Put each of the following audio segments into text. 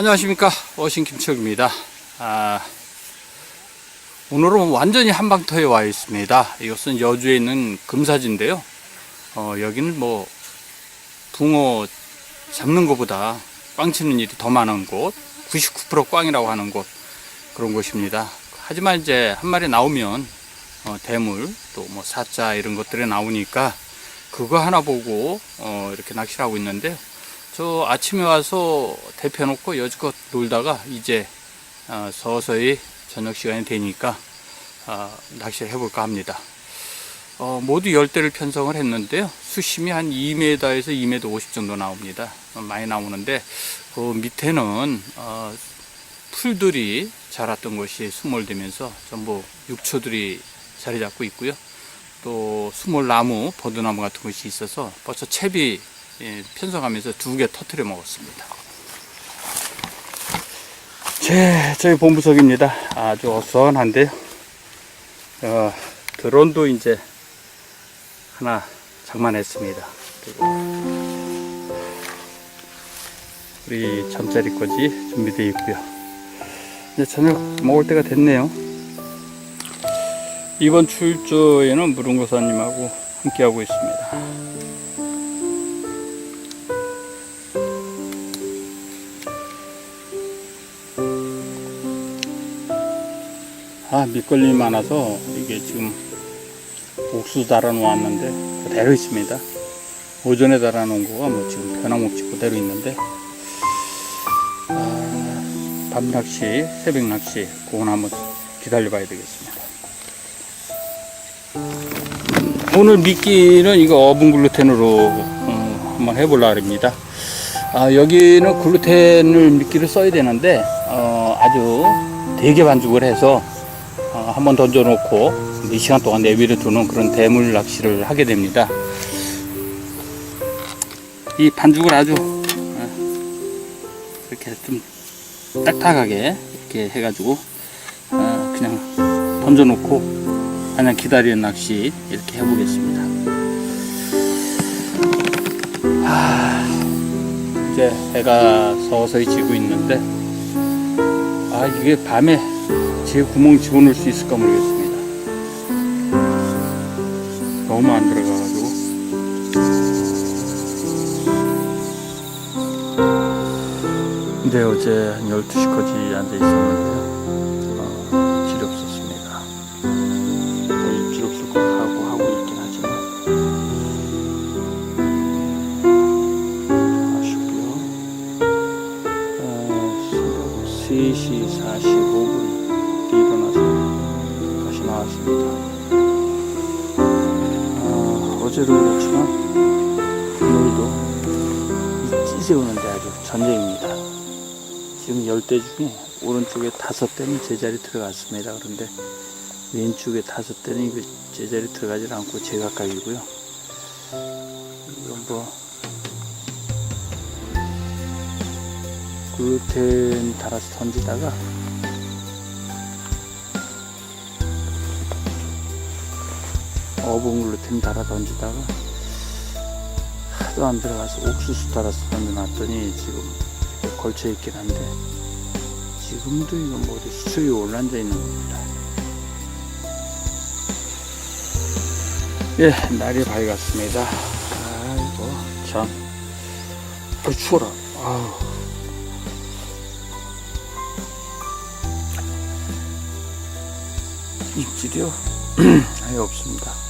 안녕하십니까. 어신 김철입니다. 아, 오늘은 완전히 한방터에 와 있습니다. 이것은 여주에 있는 금사지인데요. 어, 여기는 뭐 붕어 잡는 것보다 꽝 치는 일이 더 많은 곳 99% 꽝이라고 하는 곳 그런 곳입니다. 하지만 이제 한 마리 나오면 어, 대물 또 뭐 사자 이런 것들이 나오니까 그거 하나 보고 어, 이렇게 낚시를 하고 있는데요 저 아침에 와서 대펴놓고 여지껏 놀다가 이제 어, 서서히 저녁 시간이 되니까 어, 낚시를 해볼까 합니다. 어, 모두 열대를 편성을 했는데요. 수심이 한 2m에서 2m 50 정도 나옵니다. 어, 많이 나오는데 그 밑에는 어, 풀들이 자랐던 것이 수몰되면서 전부 육초들이 자리 잡고 있고요. 또 수몰나무, 버드나무 같은 것이 있어서 벌써 채비 예, 편성하면서 두 개 터트려 먹었습니다. 제, 저희 본부석입니다. 아주 어수선한데요. 어, 드론도 이제 하나 장만했습니다. 그리고 우리 잠자리 거지 준비되어 있고요. 이제 저녁 먹을 때가 됐네요. 이번 출조에는 무릉고사님하고 함께하고 있습니다. 아, 밑걸림이 많아서 이게 지금 옥수수 달아 놓았는데 그대로 있습니다. 오전에 달아 놓은 거가 뭐 지금 변함없이 그대로 있는데 아, 밤 낚시, 새벽 낚시 그건 한번 기다려 봐야 되겠습니다. 오늘 미끼는 이거 어분 글루텐으로 어, 한번 해보려 합니다. 아, 여기는 글루텐을 미끼를 써야 되는데 어, 아주 되게 반죽을 해서 어, 한번 던져놓고 이 시간 동안 내비를 두는 그런 대물 낚시를 하게 됩니다. 이 반죽을 아주 어, 이렇게 좀 딱딱하게 이렇게 해가지고 어, 그냥 던져놓고 그냥 기다리는 낚시 이렇게 해보겠습니다. 아, 이제 해가 서서히 지고 있는데 아 이게 밤에 제 구멍 집어넣을 수 있을까 모르겠습니다. 너무 안 들어가가지고. 근데 어제 한 12시까지 앉아 있었는데요. 전쟁입니다. 지금 열 대 중에 오른쪽에 다섯 대는 제자리 들어갔습니다. 그런데 왼쪽에 다섯 대는 이거 제자리 들어가질 않고 제각각이고요. 이건 뭐 글루텐 달아서 던지다가 어봉 글루텐 달아 던지다가 하도 안 들어가서 옥수수 달아서 던져놨더니 지금 걸쳐 있긴 한데 지금도 이거 뭐 어디 수척이 올라앉아 있는 겁니다. 예, 날이 밝았습니다. 아이고, 참. 아, 추워라. 아우. 입질이요? 아예 없습니다.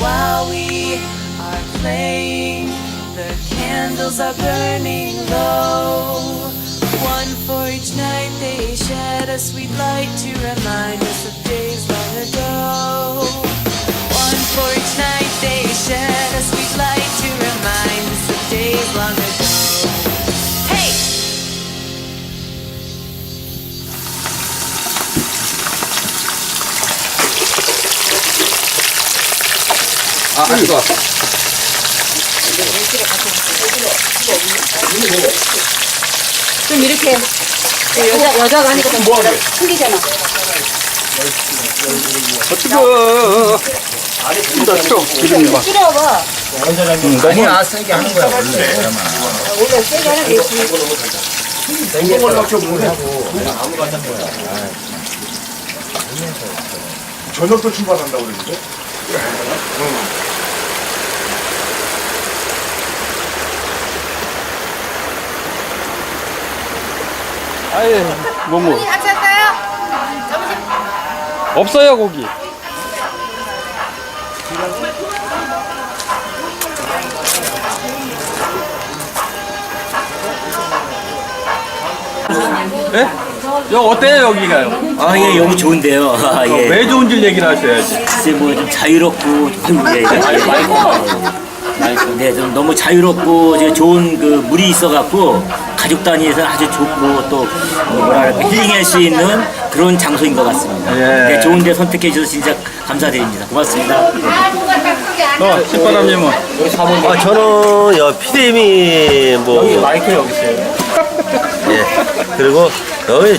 while we are playing, the candles are burning low. One for each night they shed a sweet light to remind us of days long ago. One for each night they shed a 아, 아이고. 좀 이렇게 여자 여자가 하니까 좀 틀리잖아. 어떻게 나 틀어 기름이 막 줄여봐. 아니야 세게 하는 거야 원래 원래 세게 하는 게 있지. 저녁도 출발한다고 그랬는데? 아예 뭐뭐 같이 할까요? 없어요 고기 네? 여 어때요 여기가요? 아 예 여기 좋은데요 아, 예. 왜 좋은지 얘기를 하셔야지 글쎄 뭐 좀 자유롭고 좀 예, 예. 네, 좀 너무 자유롭고 이제 좋은 그 물이 있어갖고 가족 단위에서 아주 좋고 또 뭐랄까 힐링할 수 있는 그런 장소인 것 같습니다. 예. 네, 좋은데 선택해 주셔서 진짜 감사드립니다. 고맙습니다. 어 신바람님은 아, 저는 여 피디님이 뭐 마이크 여기 있어요 예. 그리고 여기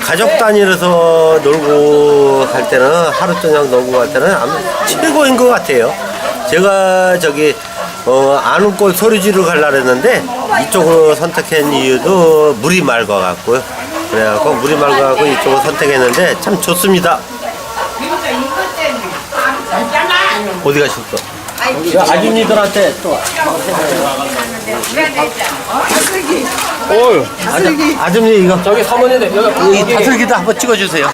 가족 단위로서 놀고 갈 때는 하루 저녁 놀고 갈 때는 아무 최고인 것 같아요. 제가 저기 어, 아는골 소리지로 가려고 했는데 이쪽으로 선택한 이유도 물이 맑아 갖고요. 그래갖고 물이 맑아 갖고 이쪽을 선택했는데 참 좋습니다. 어디 가셨어? 아줌니들한테 또 어유 아줌, 아줌님 이거 저기 사모님들 여기 이 다슬기도 한번 찍어주세요.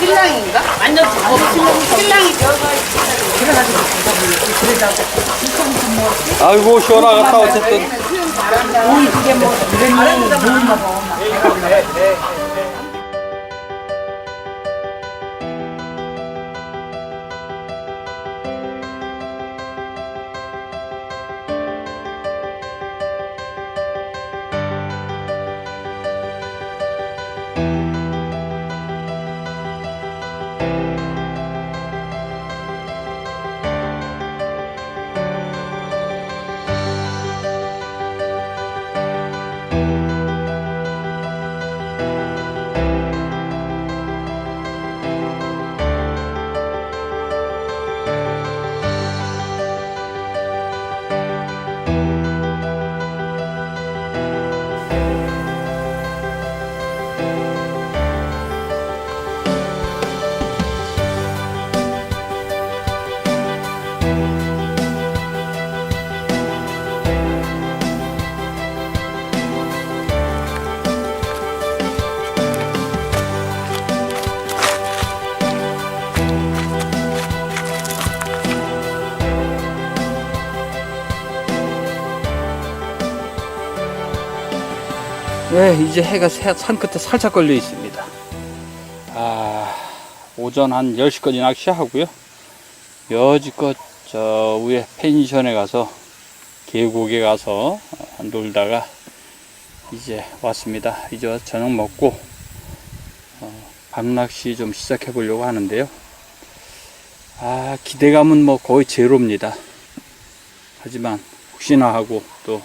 신랑인가? 완전 신랑이죠. 아이고 시원하겠다 어쨌든 네, 이제 해가 새- 산끝에 살짝 걸려 있습니다. 아, 오전 한 10시까지 낚시하고요. 여지껏 저 위에 펜션에 가서 계곡에 가서 어, 놀다가 이제 왔습니다. 이제 저녁 먹고 어, 밤낚시 좀 시작해 보려고 하는데요. 아, 기대감은 뭐 거의 제로입니다. 하지만 혹시나 하고 또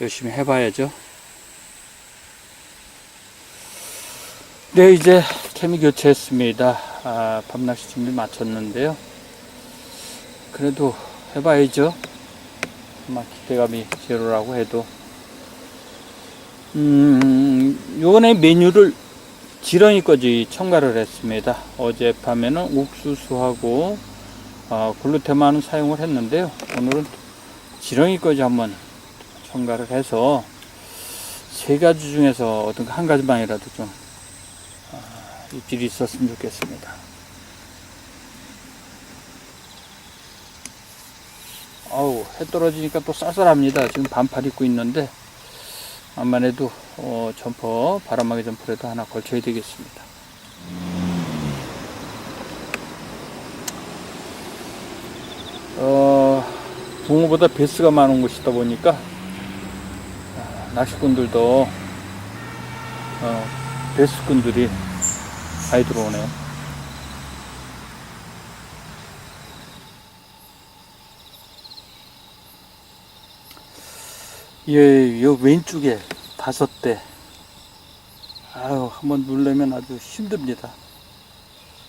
열심히 해봐야죠. 네, 이제 캠이 교체했습니다. 아, 밤낚시 준비 마쳤는데요. 그래도 해봐야죠. 아마 기대감이 제로라고 해도 음, 요번에 메뉴를 지렁이까지 첨가를 했습니다. 어젯밤에는 옥수수하고 어, 글루테만을 사용을 했는데요. 오늘은 지렁이까지 한번 첨가를 해서 세 가지 중에서 어떤 한 가지만이라도 좀 어, 입질이 있었으면 좋겠습니다. 아우 해 떨어지니까 또 쌀쌀합니다. 지금 반팔 입고 있는데 암만 해도 어, 점퍼 바람막이 점퍼라도 하나 걸쳐야 되겠습니다. 어, 붕어보다 베스가 많은 곳이다 보니까 아, 낚시꾼들도 어, 베스꾼들이 많이 들어오네요. 예, 요 왼쪽에 다섯 대. 아유, 한번 누르면 아주 힘듭니다.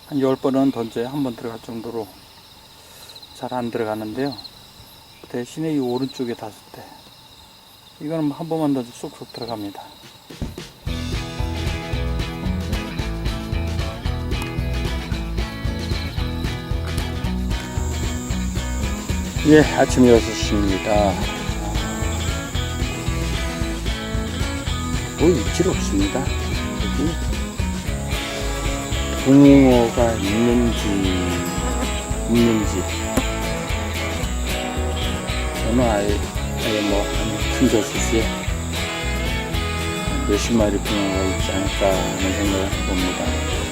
한 열 번은 던져야 한 번 들어갈 정도로 잘 안 들어가는데요. 대신에 이 오른쪽에 다섯 대. 이거는 한 번만 던져 쏙쏙 들어갑니다. 예, 아침 6시입니다. 뭐 입질 없습니다. 여기 붕어가 있는지 없는지 저는 아예, 아예 뭐한 젖수시에 몇십 마리 붕어가 있지 않을까 하는 생각을 해봅니다.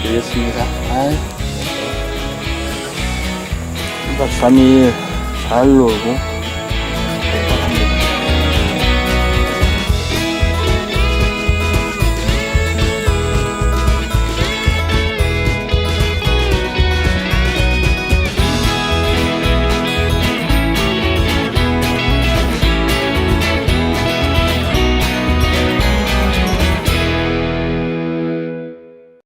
해드리겠습니다. 아이, 2박 3일 잘 놀고